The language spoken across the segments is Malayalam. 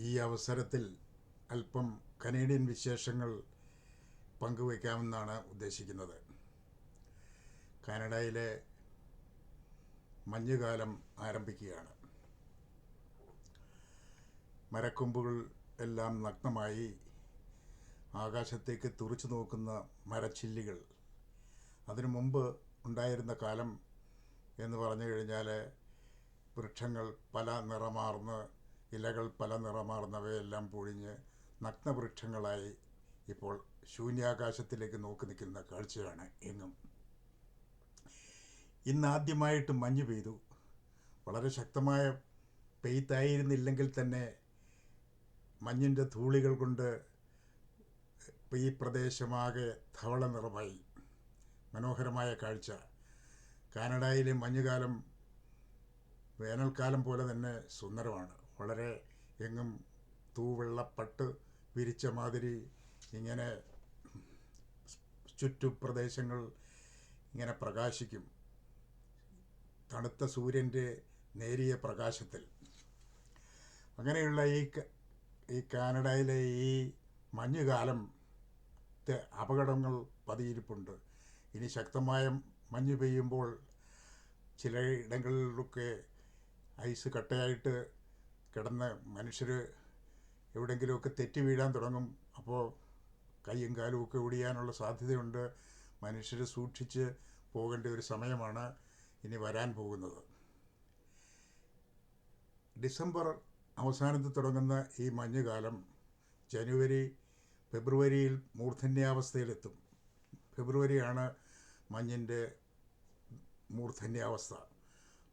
ഈ അവസരത്തിൽ അല്പം കനേഡിയൻ വിശേഷങ്ങൾ പങ്കുവയ്ക്കാമെന്നാണ് ഉദ്ദേശിക്കുന്നത്. കാനഡയിലെ മഞ്ഞുകാലം ആരംഭിക്കുകയാണ്. മരക്കൊമ്പുകൾ എല്ലാം നഗ്നമായി ആകാശത്തേക്ക് തുറച്ചു നോക്കുന്ന മരച്ചില്ലികൾ. അതിനു മുമ്പ് ഉണ്ടായിരുന്ന കാലം എന്ന് പറഞ്ഞു കഴിഞ്ഞാൽ വൃക്ഷങ്ങൾ പല നിറമാർന്ന് ഇലകൾ പല നിറമാർന്നവയെല്ലാം പൊഴിഞ്ഞ് നഗ്നവൃക്ഷങ്ങളായി ഇപ്പോൾ ശൂന്യാകാശത്തിലേക്ക് നോക്കി നിൽക്കുന്ന കാഴ്ചയാണ് എങ്ങും. ഇന്നാദ്യമായിട്ട് മഞ്ഞ് പെയ്തു. വളരെ ശക്തമായ പെയ്ത്തായിരുന്നില്ലെങ്കിൽ തന്നെ മഞ്ഞിന്റെ ധൂളികൾ കൊണ്ട് ഈ പ്രദേശമാകെ ധവള നിറമായി. മനോഹരമായ കാഴ്ച. കാനഡയിലെ മഞ്ഞുകാലം വേനൽക്കാലം പോലെ തന്നെ സുന്ദരമാണ്. വളരെ എങ്ങും തൂവെള്ളപ്പട്ട് വിരിച്ച മാതിരി ഇങ്ങനെ ചുറ്റുപ്രദേശങ്ങൾ ഇങ്ങനെ പ്രകാശിക്കും. തണുത്ത സൂര്യന്റെ നേരിയ പ്രകാശത്തിൽ. അങ്ങനെയുള്ള ഈ ഈ കാനഡയിലെ ഈ മഞ്ഞുകാലം അപകടങ്ങൾ പതിയിരിപ്പുണ്ട്. ഇനി ശക്തമായ മഞ്ഞ് പെയ്യുമ്പോൾ ചിലയിടങ്ങളിലൊക്കെ ഐസ് കട്ടയായിട്ട് കിടന്ന് മനുഷ്യർ എവിടെയെങ്കിലുമൊക്കെ തെറ്റി വീഴാൻ തുടങ്ങും. അപ്പോൾ കൈയും കാലും ഒക്കെ ഒടിയാനുള്ള സാധ്യതയുണ്ട്. മനുഷ്യർ സൂക്ഷിച്ച് പോകേണ്ട ഒരു സമയമാണ് ഇനി വരാൻ പോകുന്നത്. ഡിസംബർ അവസാനത്തിൽ തുടങ്ങുന്ന ഈ മഞ്ഞുകാലം ജനുവരി ഫെബ്രുവരിയിൽ മൂർധന്യാവസ്ഥയിലെത്തും. ഫെബ്രുവരിയാണ് മഞ്ഞിന്റെ മൂർധന്യാവസ്ഥ.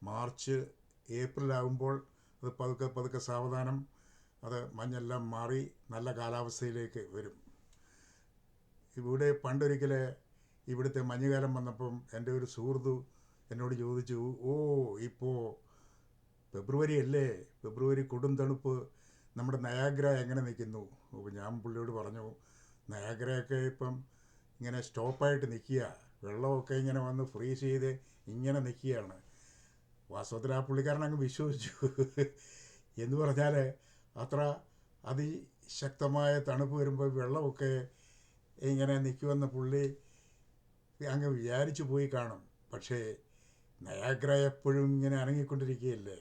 മാർച്ച് ഏപ്രിൽ ആകുമ്പോൾ അത് പതുക്കെ പതുക്കെ സാവധാനം അത് മഞ്ഞെല്ലാം മാറി നല്ല കാലാവസ്ഥയിലേക്ക് വരും. ഇവിടെ പണ്ടൊരിക്കൽ ഇവിടുത്തെ മഞ്ഞുകാലം വന്നപ്പം എന്റെ ഒരു സുഹൃത്തു എന്നോട് ചോദിച്ചു ഓ ഇപ്പോൾ ഫെബ്രുവരി അല്ലേ? ഫെബ്രുവരി കൊടും തണുപ്പ്. നമ്മുടെ നയാഗ്ര എങ്ങനെ നിൽക്കുന്നു? അപ്പോൾ ഞാൻ പുള്ളിയോട് പറഞ്ഞു നയാഗ്രയൊക്കെ ഇപ്പം ഇങ്ങനെ സ്റ്റോപ്പായിട്ട് നിൽക്കുക. വെള്ളമൊക്കെ ഇങ്ങനെ വന്ന് ഫ്രീസ് ചെയ്ത് ഇങ്ങനെ നിൽക്കുകയാണ്. വാസ്തവത്തിൽ ആ പുള്ളിക്കാരൻ അങ്ങ് വിശ്വസിച്ചു. എന്ന് പറഞ്ഞാൽ അത്ര അതിശക്തമായ തണുപ്പ് വരുമ്പോൾ വെള്ളമൊക്കെ ഇങ്ങനെ നിൽക്കുമെന്ന് പുള്ളി അങ്ങ് വിചാരിച്ചു പോയി കാണും. പക്ഷേ നയാഗ്ര എപ്പോഴും ഇങ്ങനെ അനങ്ങിക്കൊണ്ടിരിക്കുകയല്ലേ?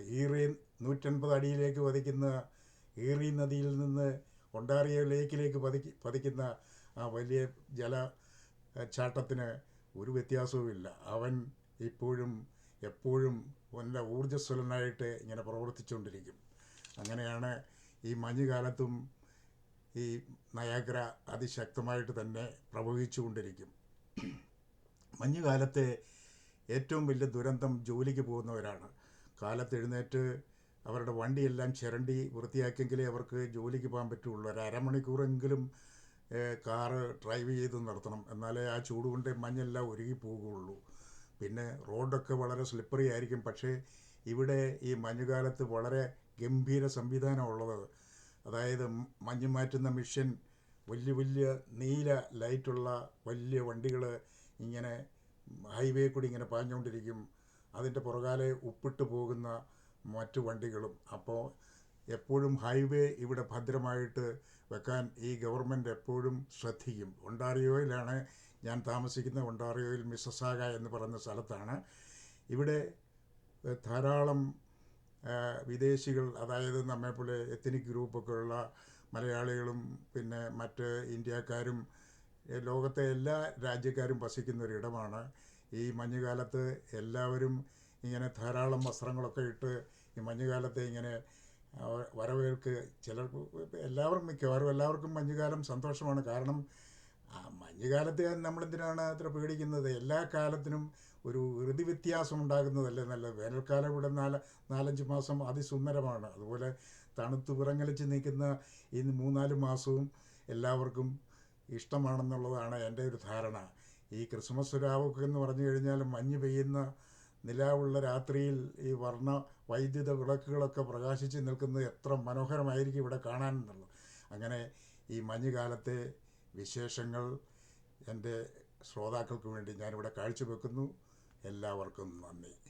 ഈറി നൂറ്റൻപത് അടിയിലേക്ക് പതിക്കുന്ന ഈറി നദിയിൽ നിന്ന് ഒണ്ടാറിയ ലേക്കിലേക്ക് പതിക്ക് പതിക്കുന്ന ആ വലിയ ജല ചാട്ടത്തിന് ഒരു വ്യത്യാസവുമില്ല. അവൻ ഇപ്പോഴും എപ്പോഴും നല്ല ഊർജസ്വലനായിട്ട് ഇങ്ങനെ പ്രവർത്തിച്ചുകൊണ്ടിരിക്കും. അങ്ങനെയാണ് ഈ മഞ്ഞുകാലത്തും ഈ നയാഗ്ര അതിശക്തമായിട്ട് തന്നെ പ്രവഹിച്ചുകൊണ്ടിരിക്കും. മഞ്ഞുകാലത്തെ ഏറ്റവും വലിയ ദുരന്തം ജോലിക്ക് പോകുന്നവരാണ്. കാലത്ത് എഴുന്നേറ്റ് അവരുടെ വണ്ടിയെല്ലാം ചിരണ്ടി വൃത്തിയാക്കിയെങ്കിലേ അവർക്ക് ജോലിക്ക് പോകാൻ പറ്റുള്ളൂ. ഒരു അരമണിക്കൂറെങ്കിലും കാറ് ഡ്രൈവ് ചെയ്ത് നടത്തണം എന്നാലേ ആ ചൂട് കൊണ്ട് മഞ്ഞെല്ലാം ഒരുങ്ങി പോകുകയുള്ളൂ പിന്നെ റോഡൊക്കെ വളരെ സ്ലിപ്പറി ആയിരിക്കും. പക്ഷേ ഇവിടെ ഈ മഞ്ഞുകാലത്ത് വളരെ ഗംഭീര സംവിധാനമുള്ളത് അതായത് മഞ്ഞ് മാറ്റുന്ന മിഷൻ വലിയ വലിയ നീല ലൈറ്റുള്ള വലിയ വണ്ടികൾ ഇങ്ങനെ ഹൈവേ കൂടി ഇങ്ങനെ പാഞ്ഞുകൊണ്ടിരിക്കും. അതിന്റെ പുറകാലെ ഉപ്പിട്ട് പോകുന്ന മറ്റു വണ്ടികളും. അപ്പോൾ എപ്പോഴും ഹൈവേ ഇവിടെ ഭദ്രമായിട്ട് വെക്കാൻ ഈ ഗവൺമെന്റ് എപ്പോഴും ശ്രദ്ധിക്കും. ഒണ്ടാറിയോയിലാണ് ഞാൻ താമസിക്കുന്ന ഒണ്ടാറിയോയിൽ മിസ്സസാഗ എന്ന് പറയുന്ന സ്ഥലത്താണ്. ഇവിടെ ധാരാളം വിദേശികൾ അതായത് നമ്മെപ്പോലെ എത്തനിക് ഗ്രൂപ്പൊക്കെ ഉള്ള മലയാളികളും പിന്നെ മറ്റ് ഇന്ത്യക്കാരും ലോകത്തെ എല്ലാ രാജ്യക്കാരും വസിക്കുന്ന ഒരിടമാണ് ഈ മഞ്ഞുകാലത്ത് എല്ലാവരും ഇങ്ങനെ ധാരാളം വസ്ത്രങ്ങളൊക്കെ ഇട്ട് ഈ മഞ്ഞുകാലത്തെ ഇങ്ങനെ വരവേൽക്ക് ചിലർ എല്ലാവർക്കും മിക്കവാറും എല്ലാവർക്കും മഞ്ഞുകാലം സന്തോഷമാണ്. കാരണം മഞ്ഞുകാലത്ത് നമ്മളെന്തിനാണ് അത്ര പേടിക്കുന്നത്? എല്ലാ കാലത്തിനും ഒരു ഋതി വ്യത്യാസം ഉണ്ടാകുന്നതല്ലേ നല്ലത്. വേനൽക്കാലം ഇവിടെ നാല് നാലഞ്ച് മാസം അതിസുന്ദരമാണ്. അതുപോലെ തണുത്ത് വിറങ്ങലിച്ച് നിൽക്കുന്ന ഈ മൂന്നാൽ മാസവും എല്ലാവർക്കും ഇഷ്ടമാണെന്നുള്ളതാണ് എന്റെ ഒരു ധാരണ. ഈ ക്രിസ്മസ് രാവൊക്കെ എന്ന് പറഞ്ഞു കഴിഞ്ഞാൽ മഞ്ഞ് പെയ്യുന്ന നിലാവുള്ള രാത്രിയിൽ ഈ വർണ വൈദ്യുത വിളക്കുകളൊക്കെ പ്രകാശിച്ച് നിൽക്കുന്നത് എത്ര മനോഹരമായിരിക്കും ഇവിടെ കാണാൻ എന്നുള്ളത്. അങ്ങനെ ഈ മഞ്ഞുകാലത്തെ വിശേഷങ്ങൾ എന്റെ ശ്രോതാക്കൾക്ക് വേണ്ടി ഞാനിവിടെ കാഴ്ചവെക്കുന്നു. എല്ലാവർക്കും നന്ദി.